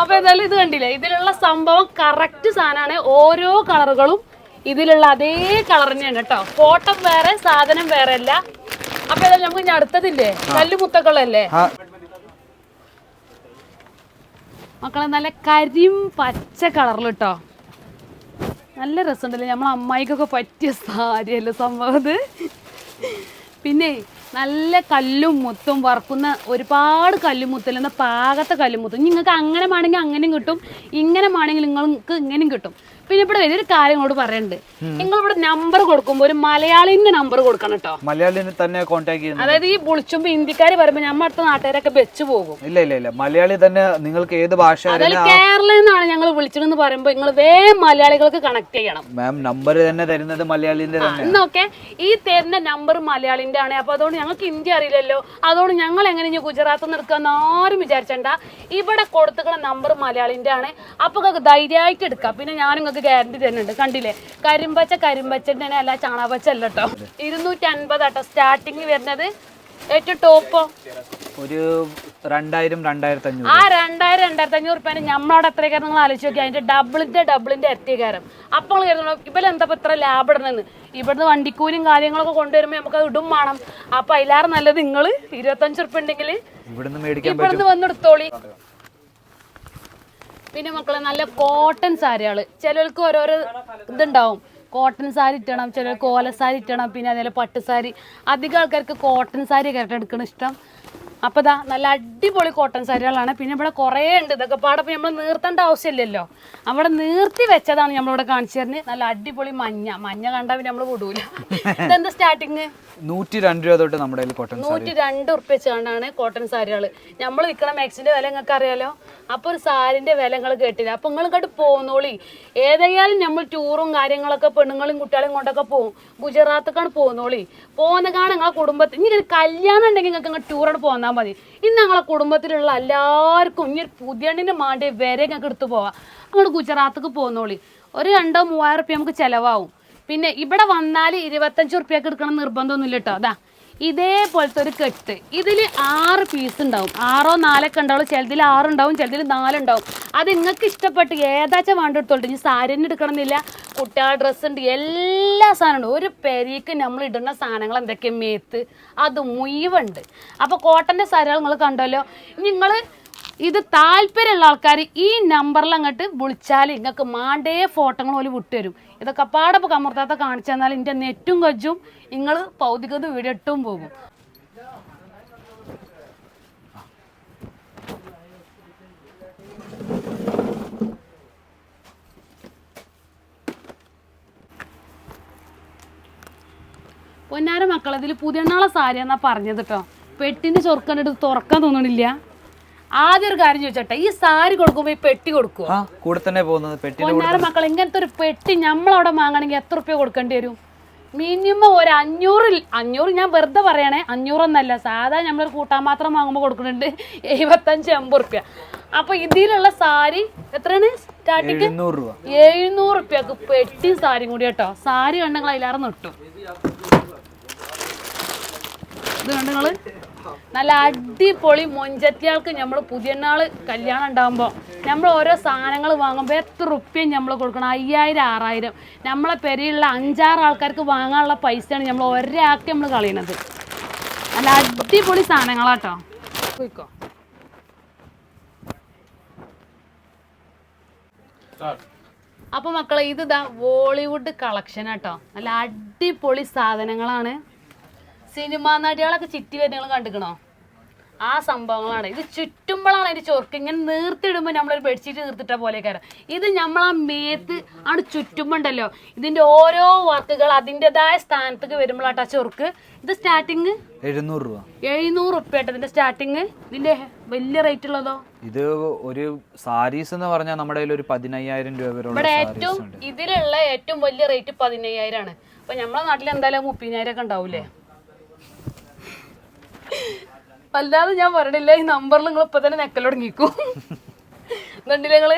അപ്പോൾ എന്തായാലും ഇത് കണ്ടില്ലേ? ഇതിലുള്ള സംഭവം കറക്റ്റ് സാധനമാണ്. ഓരോ കളറുകളും ഇതിലുള്ള അതേ കളർ തന്നെയാണ് കേട്ടോ. ഫോട്ടോ വേറെ സാധനം വേറെ അല്ല. അപ്പൊ ഏതായാലും നമുക്ക് ഇനി അടുത്തതില്ലേ? ആ. മക്കളെ നല്ല കരിം പച്ച കളറിൽ കേട്ടോ നല്ല രസമുണ്ടല്ലേ? നമ്മളെ അമ്മായിക്കൊക്കെ പറ്റിയ സാരിയല്ലേ സംഭവം പിന്നെ നല്ല കല്ലും മുത്തും വറക്കുന്ന ഒരുപാട് കല്ലും എന്ന പാകത്തെ കല്ലും മുത്തും. നിങ്ങൾക്ക് അങ്ങനെ വേണമെങ്കിൽ അങ്ങനെയും കിട്ടും. ഇങ്ങനെ വേണമെങ്കിൽ നിങ്ങൾക്ക് ഇങ്ങനെയും കിട്ടും. പിന്നെ ഇവിടെ വലിയൊരു കാര്യം ഇങ്ങോട്ട് പറയണ്ട്. നിങ്ങൾ ഇവിടെ നമ്പർ കൊടുക്കുമ്പോൾ ഒരു മലയാളിന്റെ നമ്പർ കൊടുക്കണം കേട്ടോ. മലയാളിനെ തന്നെ കോൺടാക്ട് ചെയ്യുന്നത്. അതായത് ഈ വിളിച്ചുമ്പോ ഹിന്ദിക്കാർ പറയുമ്പോൾ നമ്മുടെ അടുത്ത നാട്ടുകാരൊക്കെ വെച്ച് പോകും. ഇല്ല ഇല്ല ഇല്ല. മലയാളി തന്നെ നിങ്ങൾക്ക് ഏത് ഭാഷ അതായത് കേരളയിൽ നിന്നാണ് ഞങ്ങൾ വിളിച്ചതെന്ന് പറയുമ്പോൾ നിങ്ങൾ വേ മലയാളികൾക്ക് കണക്ട് ചെയ്യണം. മാം നമ്പർ തന്നെ തരുന്നത് മലയാളിന്റെ തന്നെ എന്നൊക്കെ ഈ തരുന്ന നമ്പർ മലയാളിന്റെ ആണ്. അപ്പൊ അതുകൊണ്ട് ഞങ്ങൾക്ക് ഹിന്ദി അറിയില്ലല്ലോ. അതുകൊണ്ട് ഞങ്ങൾ എങ്ങനെ ഇനി ഗുജറാത്തിൽ നിന്ന് എടുക്കാന്ന് ആരും വിചാരിച്ചണ്ട. ഇവിടെ കൊടുത്തുക്കുന്ന നമ്പർ മലയാളിന്റെ ആണ്. അപ്പൊ ധൈര്യമായിട്ട് എടുക്കാം. പിന്നെ ഞാൻ നിങ്ങൾക്ക് ഗ്യാരണ്ടി തരുന്നുണ്ട്. കണ്ടില്ലേ? കരിമ്പച്ച കരിമ്പച്ചന്റെ അല്ല ചാണാപച്ച അല്ല കേട്ടോ ഇരുന്നൂറ്റി അൻപത് കേട്ടോ സ്റ്റാർട്ടിങ് വരുന്നത് ഏറ്റവും ടോപ്പോ ഒരു രണ്ടായിരം രണ്ടായിരത്തി അഞ്ഞൂറ് ആ രണ്ടായിരം രണ്ടായിരത്തി അഞ്ഞൂറ് റുപ്യാണ് നമ്മളവിടെ എത്രയൊക്കെ നിങ്ങൾ ആലോചിച്ച് നോക്കി അതിന്റെ ഡബിളിന്റെ ഡബിളിന്റെ ഇരട്ടിക്കാരം അപ്പോൾ കരുതണം? ഇപ്പൊ എന്താ ഇത്ര ലാഭം ഇടണെന്ന് ഇവിടുന്ന് വണ്ടിക്കൂലിയും കാര്യങ്ങളൊക്കെ കൊണ്ടുവരുമ്പോൾ നമുക്ക് അത് ഇടും വേണം. അപ്പൊ അതിലാറ് നല്ലത് നിങ്ങൾ ഇരുപത്തഞ്ച് റുപ്യ ഉണ്ടെങ്കിൽ ഇവിടുന്ന് വന്നെടുത്തോളി പിന്നെ മക്കളെ നല്ല കോട്ടൺ സാരികൾ. ചിലർക്ക് ഓരോരോ ഇതുണ്ടാവും. കോട്ടൺ സാരി ഇട്ടണം ചിലർക്ക് ഓല സാരി ഇട്ടണം പിന്നെ അതേപോലെ പട്ട് സാരി. അധികം ആൾക്കാർക്ക് കോട്ടൺ സാരി കേട്ടോ എടുക്കണ ഇഷ്ടം. അപ്പോൾ ഇതാ നല്ല അടിപൊളി കോട്ടൺ സാരികളാണ്. പിന്നെ ഇവിടെ കുറേ ഉണ്ട്. ഇതൊക്കെ പാടപ്പോൾ നമ്മൾ നീർത്തേണ്ട ആവശ്യമില്ലല്ലോ. അവിടെ നീർത്തി വെച്ചതാണ് നമ്മളിവിടെ കാണിച്ചു തരുന്നത്. നല്ല അടിപൊളി മഞ്ഞ. മഞ്ഞ കണ്ടാൽ പിന്നെ നമ്മൾ വിടൂല. ഇതെന്താ സ്റ്റാർട്ടിങ് നൂറ്റി രണ്ട് രൂപ തൊട്ട് നമ്മുടെ കോട്ടൺ നൂറ്റി രണ്ട് ഉറുപ്പ്യ കോട്ടൺ സാരികൾ നമ്മൾ വിൽക്കണ മാക്സിന്റെ വില നിങ്ങൾക്ക് അറിയാലോ? അപ്പൊ ഒരു സാരിന്റെ വില നിങ്ങൾ കേട്ടില്ല. അപ്പൊ നിങ്ങൾ ഇങ്ങോട്ട് പോന്നോളി. ഏതായാലും നമ്മൾ ടൂറും കാര്യങ്ങളൊക്കെ പെണ്ണുങ്ങളും കുട്ടികളും കൊണ്ടൊക്കെ പോകും ഗുജറാത്തക്കാണ് പോന്നോളി. പോകുന്ന കാണാൻ നിങ്ങളെ കുടുംബത്തിൽ ഇനി കല്യാണം ഉണ്ടെങ്കിൽ നിങ്ങൾക്ക് ഇങ്ങോട്ട് ടൂറോട് പോന്നാൽ മതി. ഇന്ന് ഞങ്ങളെ കുടുംബത്തിലുള്ള എല്ലാവർക്കും ഇനി ഒരു പുതിയണ്ണിന് മാണ്ടി വരെ ഞങ്ങൾക്ക് എടുത്തു പോവാം. അങ്ങോട്ട് ഗുജറാത്തേക്ക് പോന്നോളി. ഒരു രണ്ടോ മൂവായിരം റുപ്യ നമുക്ക് ചിലവാകും പിന്നെ ഇവിടെ വന്നാൽ ഇരുപത്തഞ്ച് റുപ്യൊക്കെ എടുക്കണം നിർബന്ധമൊന്നുമില്ല കേട്ടോ. അതാ ഇതേപോലത്തെ ഒരു കെട്ട്. ഇതിൽ ആറ് പീസ് ഉണ്ടാവും. ആറോ നാലൊക്കെ ഉണ്ടാവും ചിലതിൽ ആറുണ്ടാവും ചിലതിൽ നാലുണ്ടാവും അത് നിങ്ങൾക്ക് ഇഷ്ടപ്പെട്ട് ഏതാച്ച വേണ്ട എടുത്തോട്ടെ ഇനി സാരി തന്നെ എടുക്കണമെന്നില്ല. കുട്ടികളുടെ ഡ്രസ്സ് ഉണ്ട്. എല്ലാ സാധനവും ഒരു പെരീക്ക് നമ്മൾ ഇടുന്ന സാധനങ്ങൾ എന്തൊക്കെ മേത്ത്. അത് മുഴുവുണ്ട് അപ്പോൾ കോട്ടന്റെ സാരികൾ നിങ്ങൾ കണ്ടല്ലോ. നിങ്ങൾ ഇത് താല്പര്യമുള്ള ആൾക്കാർ ഈ നമ്പറിൽ അങ്ങോട്ട് വിളിച്ചാൽ നിങ്ങൾക്ക് മാണ്ടേ ഫോട്ടോകൾ പോലെ വിട്ടുതരും. ഇതൊക്കെ പാടെ കമർത്താത്ത കാണിച്ചു തന്നാൽ എന്റെ നെറ്റും കൊച്ചും നിങ്ങൾ ഭൗതികത വീഡിയോ ഇട്ടും പോകും. പൊന്നാര മക്കളതിൽ പുതിയ പുതിയണ്ണാളെ സാരി എന്നാ പറഞ്ഞത് കേട്ടോ പെട്ടിന്റെ ചൊറുക്കന്റെ തുറക്കാൻ തോന്നണില്ല. ആദ്യം ഒരു കാര്യം ചോദിച്ചോട്ടെ ഈ സാരി കൊടുക്കുമ്പോ ഈ പെട്ടി കൊടുക്കുമോ ആ കൂടെ തന്നെ പോകുന്നത് പൊന്നാര മക്കൾ ഇങ്ങനത്തെ ഒരു പെട്ടി നമ്മളവിടെ വാങ്ങണമെങ്കിൽ എത്ര റുപ്യ കൊടുക്കേണ്ടി വരും? മിനിമം ഒരു അഞ്ഞൂറ് അഞ്ഞൂറ് ഞാൻ വെറുതെ പറയണേ അഞ്ഞൂറൊന്നല്ല സാധാ നമ്മളൊരു കൂട്ടാൻ മാത്രം വാങ്ങുമ്പോൾ കൊടുക്കുന്നുണ്ട് എഴുപത്തഞ്ച് എൺപത് റുപ്യ അപ്പൊ ഇതിലുള്ള സാരി എത്രയാണ്? സ്റ്റാർട്ടിങ് എഴുന്നൂറ് രൂപ. എഴുന്നൂറ് റുപ്യക്ക് പെട്ടി സാരിയും കൂടി കേട്ടോ. സാരി കണ്ടെങ്കിൽ അതിലാറ് നിട്ടു. ഇത് കണ്ടു നിങ്ങൾ നല്ല അടിപൊളി മൊഞ്ചത്തിയാൾക്ക് നമ്മൾ പുതിയനാൾ കല്യാണം ഉണ്ടാകുമ്പോൾ നമ്മൾ ഓരോ സാധനങ്ങൾ വാങ്ങുമ്പോൾ എത്ര റുപ്യം നമ്മൾ കൊടുക്കണം? അയ്യായിരം ആറായിരം. നമ്മളെ പെരയുള്ള അഞ്ചാറ് ആൾക്കാർക്ക് വാങ്ങാനുള്ള പൈസയാണ് നമ്മൾ ഒരാൾക്ക് നമ്മൾ കളയണത്. നല്ല അടിപൊളി സാധനങ്ങളാട്ടോ. പോയിക്കോ. അപ്പൊ മക്കളെ ഇത് ഇതാ ബോളിവുഡ് കളക്ഷൻ ആട്ടോ നല്ല അടിപൊളി സാധനങ്ങളാണ്. സിനിമാ നടികളൊക്കെ ചിറ്റി വരുന്നങ്ങൾ കണ്ടിക്കണോ? ആ സംഭവങ്ങളാണ്. ഇത് ചുറ്റുമ്പോഴാണ് അതിന്റെ ചൊർക്ക് ഇങ്ങനെ നീർത്തിടുമ്പോൾ നമ്മളൊരു ബെഡ്ഷീറ്റ് നീർത്തിട്ട പോലെ കയറും ഇത് ആ മേത്ത് ആണ് ചുറ്റുമ്പോണ്ടല്ലോ. ഇതിന്റെ ഓരോ വർക്കുകൾ അതിന്റെതായ സ്ഥാനത്തേക്ക് വരുമ്പോഴാട്ടോ ആ ചൊർക്ക് ഇത് സ്റ്റാർട്ടിങ് എഴുന്നൂറ് രൂപ. എഴുന്നൂറ് റുപ്യ ഇതിന്റെ സ്റ്റാർട്ടിങ് ഇതിന്റെ വലിയ റേറ്റ് ഉള്ളതോ? ഇത് ഒരു സാരീസ് എന്ന് പറഞ്ഞാൽ നമ്മുടെ കയ്യിൽ ഒരു പതിനയ്യായിരം രൂപ ഇവിടെ ഏറ്റവും ഇതിലുള്ള ഏറ്റവും വലിയ റേറ്റ് പതിനയ്യായിരം ആണ് അപ്പൊ നമ്മളെ നാട്ടിൽ എന്തായാലും മുപ്പതിനായിരം ഒക്കെ ഉണ്ടാവൂലേ? അല്ലാതെ ഞാൻ പറയണില്ല ഈ നമ്പറിൽ നിങ്ങൾ ഇപ്പൊ തന്നെ നെക്കലൊടങ്ങിക്കും കണ്ടില്ലേ നിങ്ങൾ?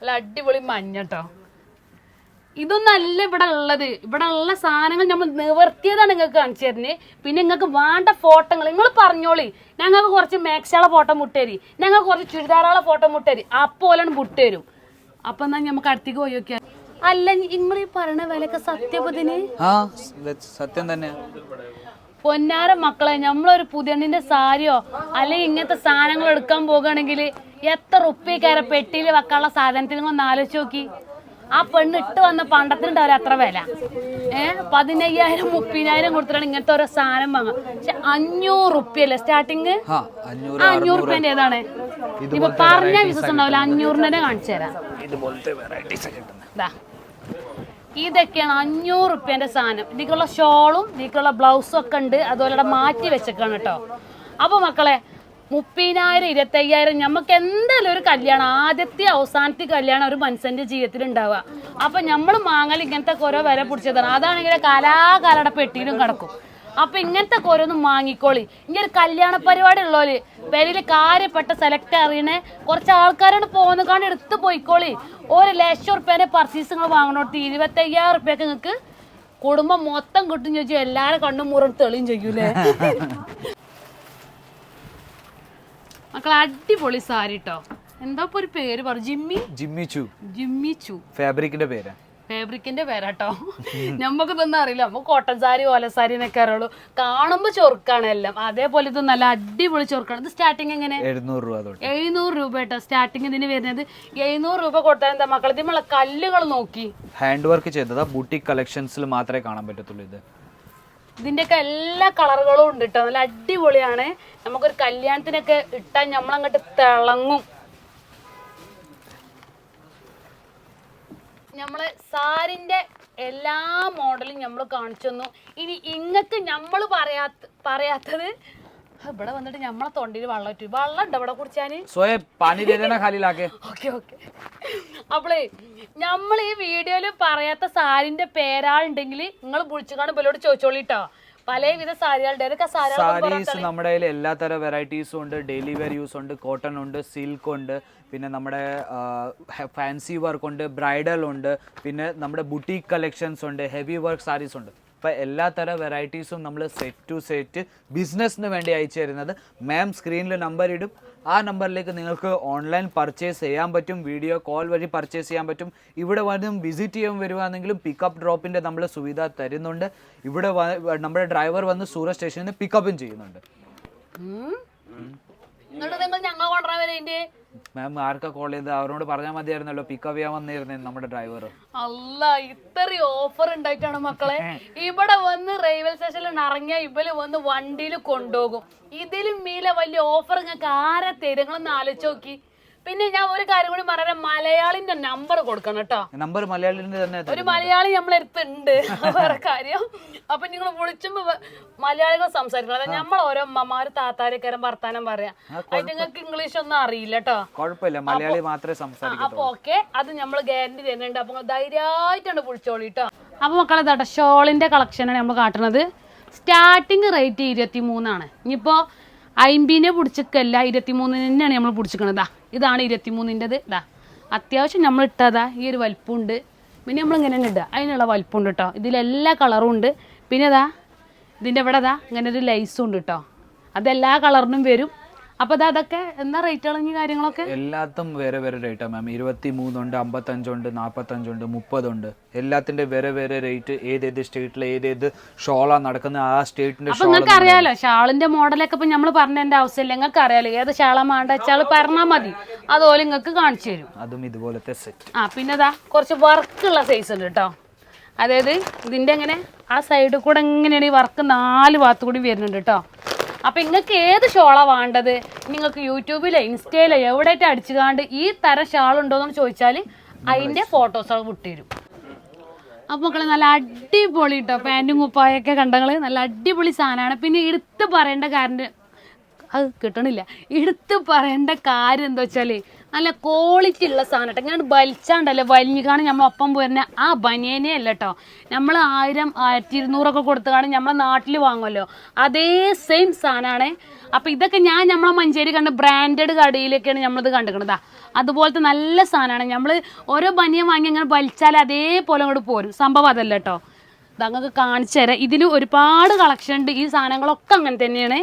അല്ല അടിപൊളി മഞ്ഞട്ടോ ഇതൊന്നല്ല ഇവിടെ ഉള്ളത്. ഇവിടെ ഉള്ള സാധനങ്ങൾ നമ്മൾ നിവർത്തിയതാണ് നിങ്ങൾക്ക് കാണിച്ചു തരുന്നത് പിന്നെ നിങ്ങൾക്ക് വേണ്ട ഫോട്ടോകൾ നിങ്ങൾ പറഞ്ഞോളി. ഞങ്ങൾക്ക് കുറച്ച് മേക്സാളെ ഫോട്ടോ മുട്ടേരി. ഞങ്ങൾക്ക് കുറച്ച് ചുരിദാറുകളെ ഫോട്ടോ മുട്ടേരി. അപ്പോലാണ് മുട്ടേരും. അപ്പൊ എന്നാ നമുക്ക് അടുത്തേക്ക് പോയി നോക്കിയാൽ അല്ല നിങ്ങൾ ഈ പറയണ വിലക്ക് സത്യപതിന് ആ സത്യം തന്നെ പൊന്നാര മക്കളെ നമ്മളൊരു പുതിയണ്ണിന്റെ സാരിയോ അല്ലെങ്കിൽ ഇങ്ങനത്തെ സാധനങ്ങൾ എടുക്കാൻ പോകുകയാണെങ്കിൽ എത്ര ഉപ്പിക്കാരെ പെട്ടിയിൽ വെക്കാനുള്ള സാധനത്തിനൊന്ന് ആലോചിച്ച് നോക്കി. ആ പെണ്ണ് ഇട്ട് വന്ന പണ്ടത്തിനുണ്ടാവില്ല അത്ര വില? ഏഹ് പതിനയ്യായിരം മുപ്പതിനായിരം കൊടുത്തിട്ടാണ് ഇങ്ങനത്തെ ഓരോ സാധനം വാങ്ങുക. പക്ഷെ അഞ്ഞൂറ് ഉപ്പിയല്ലേ സ്റ്റാർട്ടിങ് അഞ്ഞൂറ് റുപ്യന്റെ ഏതാണ്? ഇപ്പൊ പറഞ്ഞ വിശ്വസം ഉണ്ടാവില്ല അഞ്ഞൂറിന് തന്നെ കാണിച്ചു തരാം ഇതുപോലത്തെ വെറൈറ്റീസ് കിട്ടുന്നത് ദാ. ഇതൊക്കെയാണ് അഞ്ഞൂറ് റുപ്യന്റെ സാധനം. ഇതിക്കുള്ള ഷോളും ഇതിക്കുള്ള ബ്ലൗസും ഒക്കെ ഉണ്ട്. അതുപോലെ മാറ്റി വെച്ചേക്കാണ് കേട്ടോ. അപ്പൊ മക്കളെ മുപ്പതിനായിരം ഇരുപത്തയ്യായിരം നമുക്ക് എന്തായാലും ഒരു കല്യാണം ആദ്യത്തെ അവസാനത്തെ കല്യാണം ഒരു മനുഷ്യന്റെ ജീവിതത്തിൽ ഉണ്ടാവുക. അപ്പൊ നമ്മൾ മാങ്ങൽ ഇങ്ങനത്തെ ഓരോ വില പിടിച്ചതാണ്. അതാണെങ്കിൽ കാലാകാലയുടെ പെട്ടിയിലും കിടക്കും. അപ്പൊ ഇങ്ങനത്തെ ഓരോന്നും വാങ്ങിക്കോളി ഇങ്ങനെ ഒരു കല്യാണ പരിപാടി ഉള്ളോൽ പേരിൽ കാര്യപ്പെട്ട സെലക്ട് അറിയണേ കുറച്ച് ആൾക്കാരാണ് പോകുന്ന കാണി എടുത്ത് പോയിക്കോളി. ഒരു ലക്ഷം റുപ്യേന്റെ പർച്ചേസ് നിങ്ങൾ വാങ്ങണോട്ട് ഇരുപത്തയ്യായിരം റുപ്യക്ക് നിങ്ങൾക്ക് കുടുംബം മൊത്തം കിട്ടും ചോദിച്ചു എല്ലാരും കണ്ണും മുറും തെളിയും ചെയ്യൂലേ? മക്കൾ അടിപൊളി സാരി കേട്ടോ എന്താ ഒരു പേര് പറ? ജിമ്മി? ജിമ്മി ചു. ജിമ്മി ചു. ഫാബ്രിക്കിന്റെ പേര്. ഫാബ്രിക്കിന്റെ പേരാട്ടോ. നമുക്ക് ഇതൊന്നും അറിയില്ല. നമുക്ക് കോട്ടൺ സാരി ഓല സാരി എന്നൊക്കെ അറിയുള്ളൂ. കാണുമ്പോ ചൊറുക്കാണ് എല്ലാം. അതേപോലെ ഇത് നല്ല അടിപൊളി ചൊറുക്കാണ്. ഇത് സ്റ്റാർട്ടിങ് എങ്ങനെ? എഴുന്നൂറ് രൂപ എഴുന്നൂറ് രൂപ കേട്ടോ. സ്റ്റാർട്ടിങ് ഇതിന് വരുന്നത്. എഴുന്നൂറ് രൂപ കൊടുത്താൽ എന്താ മക്കൾ നമ്മളെ കല്ലുകൾ നോക്കി. ഹാൻഡ് വർക്ക് ചെയ്തതാ ബൂട്ടിക് കളക്ഷൻസിൽ മാത്രമേ കാണാൻ പറ്റത്തുള്ളൂ ഇത്. ഇതിന്റെയൊക്കെ എല്ലാ കളറുകളും ഉണ്ട് കേട്ടോ. നല്ല അടിപൊളിയാണ്. നമുക്കൊരു കല്യാണത്തിനൊക്കെ ഇട്ടാൽ നമ്മളങ്ങോട്ട് തിളങ്ങും. നമ്മൾ സാരിന്റെ എല്ലാ മോഡലും നമ്മൾ കാണിച്ചു തന്നു. ഇനി ഇങ്ങക്ക് നമ്മൾ പറയാത്ത പറയാത്തത് ഇവിടെ വന്നിട്ട് നമ്മളെ തൊണ്ടിയിൽ വെള്ളം ഇട്ടു വെള്ളം ഉണ്ടോ ഇവിടെ ഖാലിലാക്കെ. Okay okay. അപ്പളേ നമ്മൾ ഈ വീഡിയോയിൽ പറയാത്ത സാരിന്റെ പേരാളുണ്ടെങ്കിൽ നിങ്ങൾ വിളിച്ചുകാണ് ഇവരോട് ചോദിച്ചോളിട്ടോ പലവിധ സാരികളുടെ സാരീസ് നമ്മുടെ എല്ലാ തരം വെറൈറ്റീസും ഉണ്ട്. ഡെയിലി വെയർ യൂസ് ഉണ്ട് കോട്ടൺ ഉണ്ട് സിൽക്ക് ഉണ്ട്. പിന്നെ നമ്മുടെ ഫാൻസി വർക്ക് ഉണ്ട് ബ്രൈഡൽ ഉണ്ട് പിന്നെ നമ്മുടെ ബുട്ടീക്ക് കളക്ഷൻസ് ഉണ്ട് ഹെവി വർക്ക് സാരീസ് ഉണ്ട്. അപ്പോൾ എല്ലാ തരം വെറൈറ്റീസും നമ്മൾ സെറ്റ് ടു സെറ്റ് ബിസിനസ്സിന് വേണ്ടി അയച്ചു തരുന്നത്. മാം സ്ക്രീനിൽ നമ്പർ ഇടും. ആ നമ്പറിലേക്ക് നിങ്ങൾക്ക് ഓൺലൈൻ പർച്ചേസ് ചെയ്യാൻ പറ്റും വീഡിയോ കോൾ വഴി പർച്ചേസ് ചെയ്യാൻ പറ്റും. ഇവിടെ വന്നും വിസിറ്റ് ചെയ്യാൻ വരുവാണെങ്കിലും പിക്കപ്പ് ഡ്രോപ്പിന്റെ നമ്മൾ സുവിധ തരുന്നുണ്ട്. ഇവിടെ നമ്മുടെ ഡ്രൈവർ വന്ന് സൂറത്ത് സ്റ്റേഷനിൽ നിന്ന് പിക്കപ്പും ചെയ്യുന്നുണ്ട്. ഞങ്ങൾ കൊണ്ടുവരാൻ വരെ മാം ആർക്കാ കോൾ ചെയ്ത് അവരോട് പറഞ്ഞാൽ മതിയായിരുന്നല്ലോ. പിക്കപ്പ് ചെയ്യാൻ വന്നിരുന്നേ നമ്മുടെ ഡ്രൈവർ അല്ല ഇത്രയും ഓഫർ ഉണ്ടായിട്ടാണ് മക്കളെ. ഇവിടെ വന്ന് റെയിൽവേ സ്റ്റേഷനിൽ ഇറങ്ങിയ ഇവർ വന്ന് വണ്ടിയിൽ കൊണ്ടുപോകും. ഇതിലും മീലെ വലിയ ഓഫർ ഞങ്ങൾക്ക് ആരെ തരും? നിങ്ങളൊന്ന് ആലോചിച്ച് നോക്കി. പിന്നെ ഞാൻ ഒരു കാര്യം കൂടി പറയാം. മലയാളിന്റെ നമ്പർ കൊടുക്കണം കേട്ടോ നമ്പർ മലയാളിന്റെ തന്നെ ഒരു മലയാളി നമ്മളെ അടുത്തുണ്ട്. വേറെ കാര്യം. അപ്പൊ നിങ്ങൾ വിളിച്ചുമ്പോ മലയാളികൾ സംസാരിക്കണം. അതായത് നമ്മൾ ഓരോ അമ്മമാര് താത്താരക്കാരും വർത്താനം പറയാം. അത് നിങ്ങൾക്ക് ഇംഗ്ലീഷ് ഒന്നും അറിയില്ല കേട്ടോ കുഴപ്പമില്ല മലയാളി മാത്രമേ സംസാരിക്കൂ അപ്പൊ ഓക്കെ. അത് നമ്മൾ ഗ്യാരണ്ടി തരുന്നുണ്ട്. അപ്പൊ ധൈര്യമായിട്ടാണ് വിളിച്ചോളി കേട്ടോ അപ്പൊ മക്കളെ തട്ടെ ഷോളിന്റെ കളക്ഷനാണ് നമ്മൾ കാട്ടുന്നത് സ്റ്റാർട്ടിങ് റേറ്റ് ഇരുപത്തി മൂന്നാണ് ഇനിയിപ്പോ അയിമ്പിനെ പിടിച്ചിക്കല്ല ഇരുപത്തി മൂന്നിന് തന്നെയാണ് നമ്മൾ പിടിച്ചിക്കണത്. ഇതാണ് ഇരുപത്തി മൂന്നിന്റെത് ഇതാ അത്യാവശ്യം നമ്മൾ ഇട്ടതാ ഈ ഒരു വലിപ്പമുണ്ട് പിന്നെ നമ്മൾ ഇങ്ങനെ തന്നെ ഇടുക. അതിനുള്ള വലിപ്പമുണ്ട് കേട്ടോ. ഇതിലെല്ലാ കളറും ഉണ്ട്. പിന്നെ ഇതാ ഇതിന്റെ ഇവിടെ ഇതാ ഇങ്ങനെ ഒരു ലൈസും ഉണ്ട് കേട്ടോ. അതെല്ലാ കളറിനും വരും. അപ്പോൾ ഇതാ അതൊക്കെ എന്താ റേറ്റ് ഇളഞ്ഞ കാര്യങ്ങളൊക്കെ? എല്ലാത്തും വേറെ വേറെ റേറ്റാ മാം ഇരുപത്തി മൂന്നുണ്ട് അമ്പത്തഞ്ചുണ്ട് നാൽപ്പത്തഞ്ചുണ്ട് മുപ്പതുണ്ട്. എല്ലാത്തിന്റെ വേറെ വേറെ റേറ്റ് ഏതേത് സ്റ്റേറ്റിൽ ഏതേത് ഷോളാ നടക്കുന്ന ആ സ്റ്റേറ്റിന്റെ അപ്പൊ നിങ്ങൾക്ക് അറിയാലോ ഷാളിന്റെ മോഡലൊക്കെ ഇപ്പൊ നമ്മൾ പറഞ്ഞതിന്റെ ആവശ്യമില്ല നിങ്ങൾക്ക് അറിയാലോ ഏത് ഷാളാ വേണ്ട വെച്ചാൽ പറഞ്ഞാൽ മതി. അതുപോലെ നിങ്ങൾക്ക് കാണിച്ചു തരും. അതും ഇതുപോലത്തെ സെറ്റ് ആ പിന്നെ ഇതാ കുറച്ച് വർക്കുള്ള സൈസ് ഉണ്ട് കേട്ടോ അതായത് ഇതിന്റെ എങ്ങനെ ആ സൈഡിൽ കൂടെ എങ്ങനെയാണ് ഈ വർക്ക് നാല് ഭാഗത്തു കൂടി വരുന്നുണ്ട് കേട്ടോ അപ്പൊ നിങ്ങൾക്ക് ഏത് ഷോളാ വേണ്ടത്? നിങ്ങൾക്ക് യൂട്യൂബിലോ ഇൻസ്റ്റയിലോ എവിടെയായിട്ട് അടിച്ചു കാണ്ട് ഈ തരം ഷാൾ ഉണ്ടോന്ന് ചോദിച്ചാൽ അതിന്റെ ഫോട്ടോസ് വിട്ടുതരും. അപ്പോൾ മക്കളെ നല്ല അടിപൊളി കേട്ടോ പാന്റും കുപ്പായൊക്കെ കണ്ടങ്ങൾ. നല്ല അടിപൊളി സാധനമാണ്. പിന്നെ എടുത്ത് പറയേണ്ട കാര്യം അത് കിട്ടണില്ല. എടുത്ത് പറയേണ്ട കാര്യം എന്താ വെച്ചാൽ നല്ല ക്വാളിറ്റി ഉള്ള സാധനം കേട്ടോ ഇങ്ങനെ വലിച്ചാണ്ടല്ലേ വലിഞ്ഞു കാണും നമ്മൾ ഒപ്പം പോരുന്ന ആ ബനിയനെ അല്ല കേട്ടോ നമ്മൾ ആയിരം ആയിരത്തി ഇരുന്നൂറൊക്കെ കൊടുത്ത് കാണും നമ്മളെ നാട്ടിൽ വാങ്ങുമല്ലോ അതേ സെയിം സാധനമാണ് അപ്പോൾ ഇതൊക്കെ ഞാൻ നമ്മളെ മഞ്ചേരി കണ്ട് ബ്രാൻഡഡ് കടയിലൊക്കെയാണ് നമ്മളിത് കണ്ടിരിക്കണതാ. അതുപോലത്തെ നല്ല സാധനമാണ് നമ്മൾ ഓരോ ബനിയൻ വാങ്ങി അങ്ങനെ വലിച്ചാൽ അതേപോലെ അങ്ങോട്ട് പോരും. സംഭവം അതല്ല കേട്ടോ അതങ്ങൾക്ക് കാണിച്ചു തരാം. ഇതിൽ ഒരുപാട് കളക്ഷൻ ഉണ്ട്. ഈ സാധനങ്ങളൊക്കെ അങ്ങനെ തന്നെയാണ്.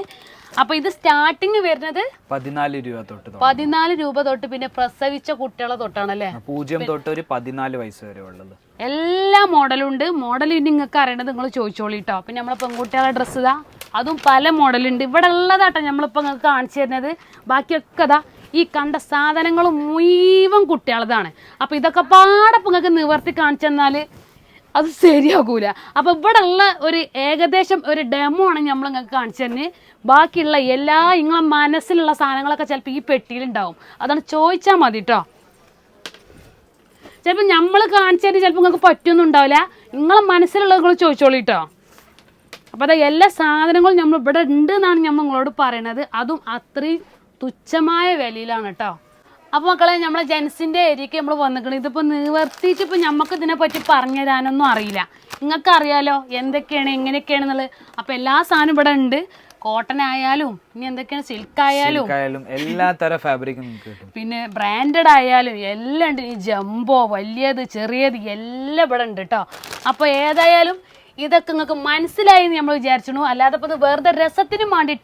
അപ്പോൾ ഇത് സ്റ്റാർട്ടിങ് വരുന്നത് പതിനാല് രൂപ തൊട്ട്. പതിനാല് രൂപ തൊട്ട് പിന്നെ പ്രസവിച്ച കുട്ടികളെ തൊട്ടാണല്ലേ? പൂജ്യം തൊട്ട് ഒരു പതിനാല് വയസ്സ് വരെ ഉള്ളത്. എല്ലാ മോഡലും ഉണ്ട്. മോഡൽ നിങ്ങൾക്ക് അറിയണത് നിങ്ങൾ ചോദിച്ചോളി കേട്ടോ പിന്നെ നമ്മളെ പെൺകുട്ടികളെ ഡ്രസ്സ് ഇതാ. അതും പല മോഡലുണ്ട് ഇവിടെ ഉള്ളതാട്ടോ നമ്മളിപ്പോൾ നിങ്ങൾക്ക് കാണിച്ചു തരുന്നത്. ബാക്കിയൊക്കെ ഇതാ ഈ കണ്ട സാധനങ്ങൾ മുഴുവൻ കുട്ടികളതാണ് അപ്പോൾ ഇതൊക്കെ പാടപ്പം നിങ്ങൾക്ക് നിവർത്തി കാണിച്ചു തന്നാൽ അത് ശരിയാകൂല. അപ്പോൾ ഇവിടെ ഉള്ള ഒരു ഏകദേശം ഒരു ഡെമോ ആണ് നമ്മൾ നിങ്ങൾക്ക് കാണിച്ചു തന്നെ ബാക്കിയുള്ള എല്ലാ നിങ്ങളെ മനസ്സിലുള്ള സാധനങ്ങളൊക്കെ ചിലപ്പോൾ ഈ പെട്ടിയിലുണ്ടാവും. അതാണ് ചോദിച്ചാൽ മതി കേട്ടോ ചിലപ്പോൾ നമ്മൾ കാണിച്ചതിന് ചിലപ്പോൾ നിങ്ങൾക്ക് പറ്റൊന്നും ഉണ്ടാവില്ല. നിങ്ങളെ മനസ്സിലുള്ളത് നിങ്ങൾ ചോദിച്ചോളൂ കേട്ടോ അപ്പോൾ അതാ എല്ലാ സാധനങ്ങളും നമ്മൾ ഇവിടെ ഉണ്ട് എന്നാണ് നമ്മൾ നിങ്ങളോട് പറയണത്. അതും അത്രയും തുച്ഛമായ വിലയിലാണ് കേട്ടോ അപ്പോൾ മക്കളെ നമ്മളെ ജെൻസിന്റെ ഏരിയക്ക് നമ്മൾ വന്നിക്കണം. ഇതിപ്പോൾ നിവർത്തിച്ച് ഇപ്പോൾ നമുക്ക് ഇതിനെ പറ്റി പറഞ്ഞു തരാനൊന്നും അറിയില്ല. നിങ്ങൾക്ക് അറിയാലോ എന്തൊക്കെയാണ് എങ്ങനെയൊക്കെയാണെന്നുള്ളത്. അപ്പോൾ എല്ലാ സാധനവും ഇവിടെ ഉണ്ട്. കോട്ടൺ ആയാലും ഇനി എന്തൊക്കെയാണ് സിൽക്ക് ആയാലും. ആയാലും എല്ലാ തരം ഫാബ്രിക്കും പിന്നെ ബ്രാൻഡഡ് ആയാലും എല്ലാം ഉണ്ട്. ഈ ജംബോ വലിയത് ചെറിയത് എല്ലാം ഇവിടെ ഉണ്ട് കേട്ടോ അപ്പോൾ ഏതായാലും ഇതൊക്കെ നിങ്ങൾക്ക് മനസ്സിലായി എന്ന് നമ്മൾ വിചാരിച്ചു അല്ലാതെ ഇപ്പോൾ ഇത് വെറുതെ രസത്തിന് വേണ്ടി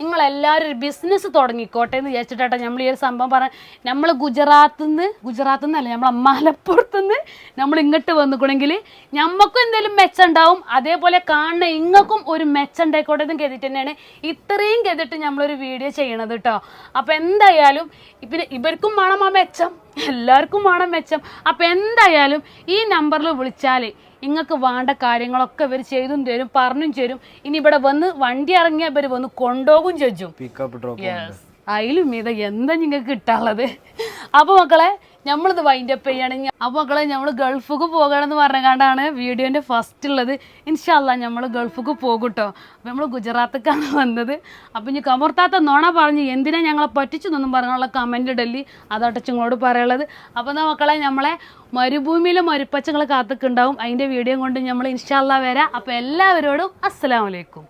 നിങ്ങളെല്ലാവരും ഒരു ബിസിനസ് തുടങ്ങിക്കോട്ടെ എന്ന് വിചാരിച്ചിട്ടാട്ടെ നമ്മൾ ഈ ഒരു സംഭവം പറഞ്ഞ നമ്മൾ ഗുജറാത്തിൽ നിന്ന് ഗുജറാത്തിൽ നിന്നല്ല നമ്മൾ മലപ്പുറത്തു നിന്ന് നമ്മൾ ഇങ്ങോട്ട് വന്നിക്കണമെങ്കിൽ നമുക്കും എന്തെങ്കിലും മെച്ചം ഉണ്ടാവും. അതേപോലെ കാണുന്ന ഇങ്ങൾക്കും ഒരു മെച്ചം ഉണ്ടായിക്കോട്ടെ എന്ന് കരുതിയിട്ട് തന്നെയാണ് ഇത്രയും കരുതിട്ട് നമ്മളൊരു വീഡിയോ ചെയ്യണത് കേട്ടോ അപ്പോൾ എന്തായാലും പിന്നെ ഇവർക്കും വേണം ആ മെച്ചം. എല്ലാവർക്കും വേണം മെച്ചം. അപ്പം എന്തായാലും ഈ നമ്പറിൽ വിളിച്ചാൽ നിങ്ങൾക്ക് വേണ്ട കാര്യങ്ങളൊക്കെ ഇവർ ചെയ്തും തരും പറഞ്ഞും തരും. ഇനി ഇവിടെ വന്ന് വണ്ടി ഇറങ്ങിയ ഇവർ വന്ന് കൊണ്ടുപോകും ചോദിച്ചു അതിലും ഇത് എന്താ നിങ്ങൾക്ക് കിട്ടാനുള്ളത്? അപ്പോൾ മക്കളെ നമ്മളിത് വൈൻഡപ്പ് ചെയ്യണമെങ്കിൽ അപ്പോൾ മക്കളെ നമ്മൾ ഗൾഫിക്ക് പോകണമെന്ന് പറഞ്ഞുകൊണ്ടാണ് വീഡിയോന്റെ ഫസ്റ്റ് ഉള്ളത്. ഇൻഷാല്ല നമ്മൾ ഗൾഫിക്ക് പോകും കേട്ടോ അപ്പോൾ നമ്മൾ ഗുജറാത്തേക്കാണ് വന്നത്. അപ്പോൾ ഇനി കമർത്താത്ത നോണ പറഞ്ഞ് എന്തിനാ ഞങ്ങളെ പറ്റിച്ചു എന്നൊന്നും പറഞ്ഞുള്ള കമന്റ് ഡൽഹി അതാട്ടോ നിങ്ങളോട് പറയുള്ളത് അപ്പോൾ എന്നാൽ മക്കളെ നമ്മളെ മരുഭൂമിയിലെ മരുപ്പച്ചകൾ കാത്തുക്കുണ്ടാവും. അതിന്റെ വീഡിയോ കൊണ്ട് നമ്മൾ ഇൻഷാല്ല വരാം. അപ്പോൾ എല്ലാവരോടും അസ്സലാമലൈക്കും